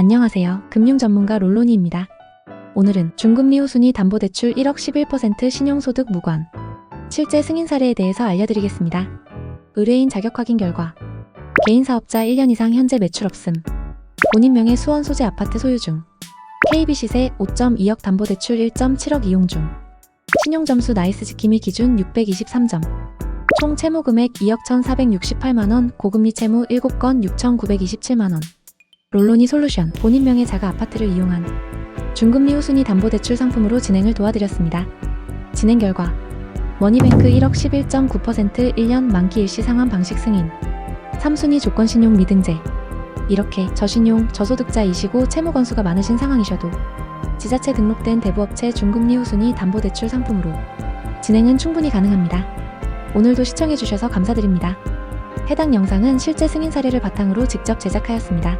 안녕하세요. 금융 전문가 롤로니입니다. 오늘은 중금리 후순위 담보대출 1억 11% 신용소득 무관. 실제 승인 사례에 대해서 알려드리겠습니다. 의뢰인 자격 확인 결과. 개인 사업자 1년 이상 현재 매출 없음. 본인 명의 수원 소재 아파트 소유 중. KB 시세 5.2억 담보대출 1.7억 이용 중. 신용 점수 나이스 지킴이 기준 623점. 총 채무 금액 2억 1,468만원, 고금리 채무 7건 6,927만원. 롤로니 솔루션 본인 명의 자가 아파트를 이용한 중금리 후순위 담보대출 상품으로 진행을 도와드렸습니다. 진행 결과 머니뱅크 1억 11.9% 1년 만기 일시 상환 방식 승인 3순위 조건 신용 미등재 이렇게 저신용, 저소득자이시고 채무 건수가 많으신 상황이셔도 지자체 등록된 대부업체 중금리 후순위 담보대출 상품으로 진행은 충분히 가능합니다. 오늘도 시청해주셔서 감사드립니다. 해당 영상은 실제 승인 사례를 바탕으로 직접 제작하였습니다.